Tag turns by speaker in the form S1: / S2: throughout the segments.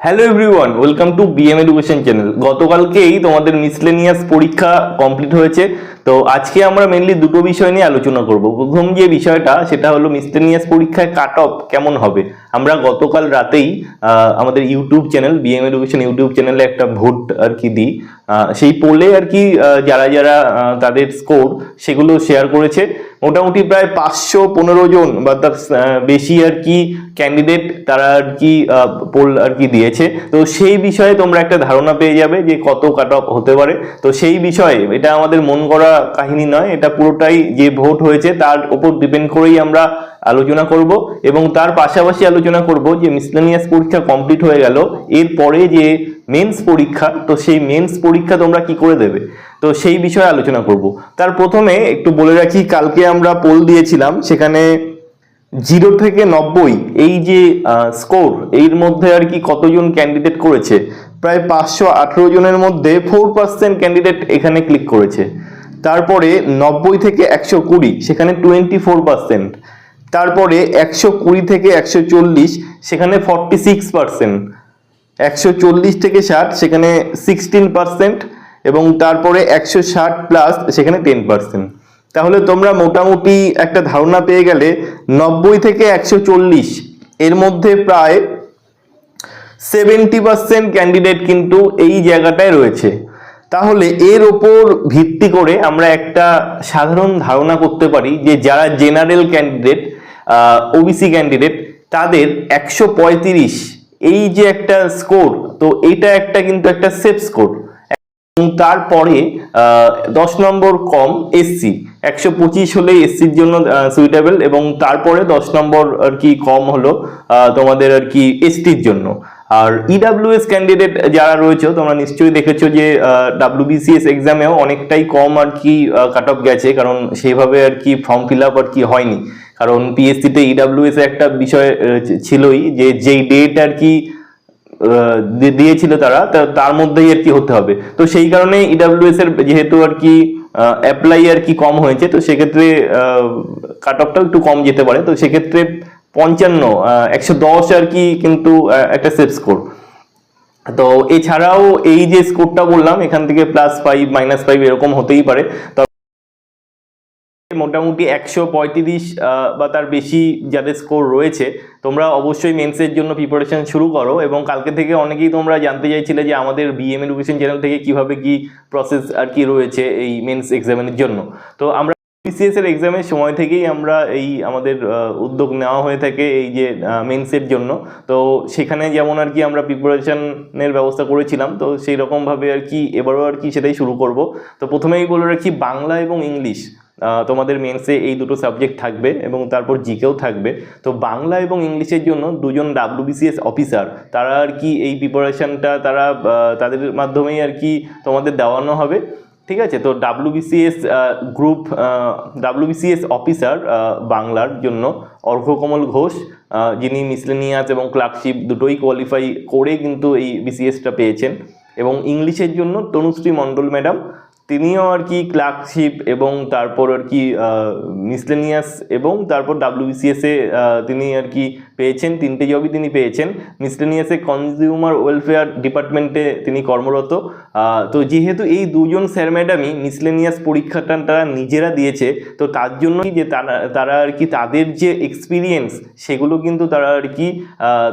S1: Hello everyone welcome to BM education channel গতকালকেই তোমাদের miscellaneous পরীক্ষা কমপ্লিট হয়েছে। তো আজকে আমরা মেনলি দুটো বিষয় নিয়ে আলোচনা করব। প্রথম যে বিষয়টা, সেটা হলো মিসলেনিয়াস পরীক্ষায় কাট অফ কেমন হবে। আমরা গতকাল রাতেই আমাদের YouTube channel BM education YouTube চ্যানেলে একটা ভোট আর কি দিই। সেই পোলে আর কি যারা যারা তাদের স্কোর সেগুলো শেয়ার করেছে। মোটামুটি প্রায় পাঁচশো পনেরো জন বা তার বেশি আর কি ক্যান্ডিডেট তারা আর কি পোল আর কি দিয়েছে। তো সেই বিষয়ে তোমরা একটা ধারণা পেয়ে যাবে যে কত কাট অফ হতে পারে। তো সেই বিষয়ে, এটা আমাদের মন করা কাহিনী নয়, এটা পুরোটাই যে ভোট হয়েছে তার উপর ডিপেন্ড করেই আমরা আলোচনা করব এবং তার পাশাপাশি আলোচনা করব যে মিসলেনিয়াস পরীক্ষা কমপ্লিট হয়ে গেল। এরপরে যে মেন্স পরীক্ষা, তো সেই মেন্স পরীক্ষা তোমরা কি করে দেবে? তো সেই বিষয়ে আলোচনা করব। তার প্রথমে একটু বলে রাখি, কালকে আমরা পোল দিয়েছিলাম, সেখানে জিরো থেকে নব্বই, এই যে স্কোর এর মধ্যে আর কি কতজন ক্যান্ডিডেট করেছে? প্রায় পাঁচশো আঠেরো জনের মধ্যে ফোর পার্সেন্ট ক্যান্ডিডেট এখানে ক্লিক করেছে। তারপরে নব্বই থেকে একশো কুড়ি, সেখানে টোয়েন্টি ফোর পার্সেন্ট তারপরে একশো কুড়ি থেকে একশো চল্লিশ, সেখানে ফর্টি সিক্স পার্সেন্ট একশো চল্লিশ থেকে ষাট, সেখানে সিক্সটিন পার্সেন্ট এবং তারপরে একশো ষাট প্লাস সেখানে টেন পার্সেন্ট তাহলে তোমরা মোটামুটি একটা ধারণা পেয়ে গেলে নব্বই থেকে একশো চল্লিশ এর মধ্যে প্রায় সেভেন্টি পার্সেন্ট ক্যান্ডিডেট কিন্তু এই জায়গাটায় রয়েছে। তাহলে এর ওপর ভিত্তি করে আমরা একটা সাধারণ ধারণা করতে পারি যে যারা জেনারেল ক্যান্ডিডেট ওবিসি ক্যান্ডিডেট তাদের একশো পঁয়ত্রিশ এই যে একটা স্কোর তো এটা একটা কিন্তু একটা সেফ স্কোর এবং তারপরে দশ নম্বর কম এসসি একশো পঁচিশ হলে এসসির জন্য সুইটেবল এবং তারপরে দশ নম্বর আর কি কম হলো তোমাদের আর কি এসটির জন্য। আর ইডাব্লিউএস ক্যান্ডিডেট যারা রয়েছে, তোমরা নিশ্চয়ই দেখেছ যে ডাব্লিউবিসিএস এক্সামেও অনেকটাই কম আর কি কাট অফ গেছে, কারণ সেইভাবে আর কি ফর্ম ফিল আপ আর কি হয়নি। কারণ পিএসসিতে ইডাব্লিউএস একটা বিষয় ছিলই যে যেই ডেট আর কি দিয়েছিল তারা তার মধ্যেই আর কি হতে হবে। তো সেই কারণে ইডাব্লিউএস এর যেহেতু আর কি অ্যাপ্লাই আর কি কম হয়েছে, তো সেক্ষেত্রে কাট অফটাও একটু কম যেতে পারে। তো সেক্ষেত্রে পঞ্চান্ন একশো দশ আর কি কিন্তু একটা সেফ স্কোর তো এছাড়াও এই যে স্কোরটা বললাম, এখান থেকে প্লাস ফাইভ মাইনাস ফাইভ এরকম হতেই পারে। মোটামুটি একশো পঁয়ত্রিশ বা তার বেশি যাদের স্কোর রয়েছে, তোমরা অবশ্যই মেন্সের জন্য প্রিপারেশন শুরু করো এবং কালকে থেকে অনেকেই তোমরা জানতে চাইছিলে যে আমাদের বিএম এডুকেশন চ্যানেল থেকে কীভাবে কি প্রসেস আর কি রয়েছে এই মেন্স এক্সামের জন্য। তো আমরা বিসিএস এর এক্সামের সময় থেকেই আমরা এই আমাদের উদ্যোগ নেওয়া হয়ে থাকে এই যে মেন্সের জন্য। তো সেখানে যেমন আর কি আমরা প্রিপারেশানের ব্যবস্থা করেছিলাম, তো সেই রকমভাবে আর কি এবারও আর কি সেটাই শুরু করব। তো প্রথমেই বলে রাখি বাংলা এবং ইংলিশ। তোমাদের মেন্সে এই দুটো সাবজেক্ট থাকবে এবং তারপর জিকেও থাকবে। তো বাংলা এবং ইংলিশের জন্য দুজন ডাব্লিউবিসিএস অফিসার তারা আর কি এই প্রিপারেশনটা তারা তাদের মাধ্যমেই আর কি তোমাদের দেওয়ানো হবে। ঠিক আছে? তো ডাব্লিউবিসিএস গ্রুপ ডাব্লিউবিসিএস অফিসার বাংলার জন্য অর্ঘ্যকমল ঘোষ যিনি মিসলেনিয়াস এবং ক্লার্কশিপ দুটোই কোয়ালিফাই করে কিন্তু এই বিসিএসটা পেয়েছেন। এবং ইংলিশের জন্য তনুশ্রী মণ্ডল ম্যাডাম তিনিও আর কি ক্লার্কশিপ এবং তারপর আর কি মিসলেনিয়াস এবং তারপর ডাব্লিউবিসিএসে তিনি আর কি পেয়েছেন, তিনটে জবই তিনি পেয়েছেন। মিসলেনিয়াসে কনজিউমার ওয়েলফেয়ার ডিপার্টমেন্টে তিনি কর্মরত। তো যেহেতু এই দুজন স্যার ম্যাডামই মিসলেনিয়াস পরীক্ষাটা তারা নিজেরা দিয়েছে, তো তার জন্যই যে তারা তারা আর কি তাদের যে এক্সপিরিয়েন্স সেগুলো কিন্তু তারা আর কি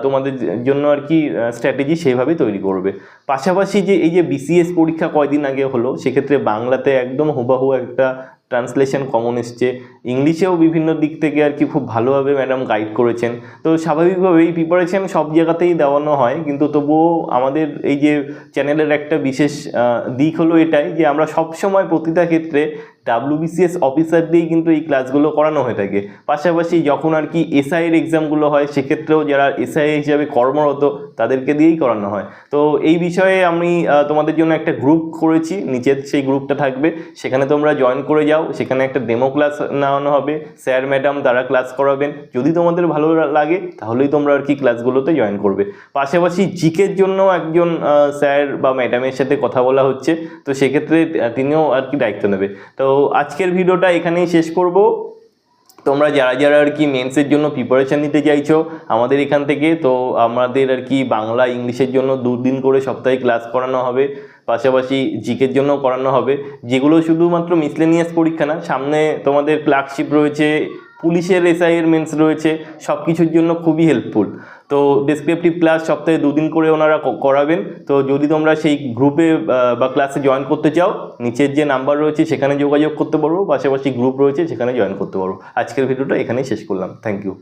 S1: তোমাদের জন্য আর কি স্ট্র্যাটেজি সেইভাবে তৈরি করবে। পাশাপাশি যে এই যে বিসিএস পরীক্ষা কয়দিন আগে হলো, সেক্ষেত্রে বাংলাতে একদম হুবাহু একটা ট্রান্সলেশন কমন এসছে। ইংলিশেও বিভিন্ন দিক থেকে আর কি খুব ভালোভাবে ম্যাডাম গাইড করেছেন। তো স্বাভাবিকভাবেই প্রিপারেশন সব জায়গাতেই দেওয়ানো হয়, কিন্তু তবুও আমাদের এই যে চ্যানেলের একটা বিশেষ দিক হলো এটাই যে আমরা সব সময় প্রতিটা ক্ষেত্রে ডাব্লিউবিসিএস অফিসার দিয়েই কিন্তু এই ক্লাসগুলো করানো হয়ে থাকে। পাশাপাশি যখন আর কি এসআই এর এক্সামগুলো হয়, সেক্ষেত্রেও যারা এসআই হিসাবে কর্মরত, তাদেরকে দিয়েই করানো হয়। তো এই বিষয়ে আমি তোমাদের জন্য একটা গ্রুপ করেছি, নিচের সেই গ্রুপটা থাকবে, সেখানে তোমরা জয়েন করে যাও, সেখানে একটা ডেমো ক্লাস নেওয়ানো হবে। স্যার ম্যাডাম তারা ক্লাস করাবেন। যদি তোমাদের ভালো লাগে, তাহলেই তোমরা আর কি ক্লাসগুলোতে জয়েন করবে। পাশাপাশি জিকের জন্য একজন স্যার বা ম্যাডামের সাথে কথা বলা হচ্ছে। তো সেক্ষেত্রে তিনিও আর কি দায়িত্ব নেবে। তো আজকের ভিডিওটা এখানেই শেষ করব। তোমরা যারা যারা আর কি মেন্সের জন্য প্রিপারেশান নিতে চাইছো, আমাদের এখান থেকে, তো আমাদের আর কি বাংলা, ইংলিশের জন্য দুদিন করে সপ্তাহে ক্লাস করানো হবে। পাশাপাশি জিকের জন্য করানো হবে। যেগুলো শুধুমাত্র মিসলেনিয়াস পরীক্ষা না, সামনে তোমাদের ক্লার্কশিপ রয়েছে, পুলিশের এসআই এর মেন্স রয়েছে সব কিছুর জন্য খুবই হেল্পফুল তো ডেসক্রিপটিভ ক্লাস সপ্তাহে দুদিন করে ওনারা করাবেন। তো যদি তোমরা সেই গ্রুপে বা ক্লাসে জয়েন করতে চাও, নিচের যে নাম্বার রয়েছে, সেখানে যোগাযোগ করতে পারব পাশাপাশি গ্রুপ রয়েছে, সেখানে জয়েন করতে পারব আজকের ভিডিওটা এখানেই শেষ করলাম। Thank you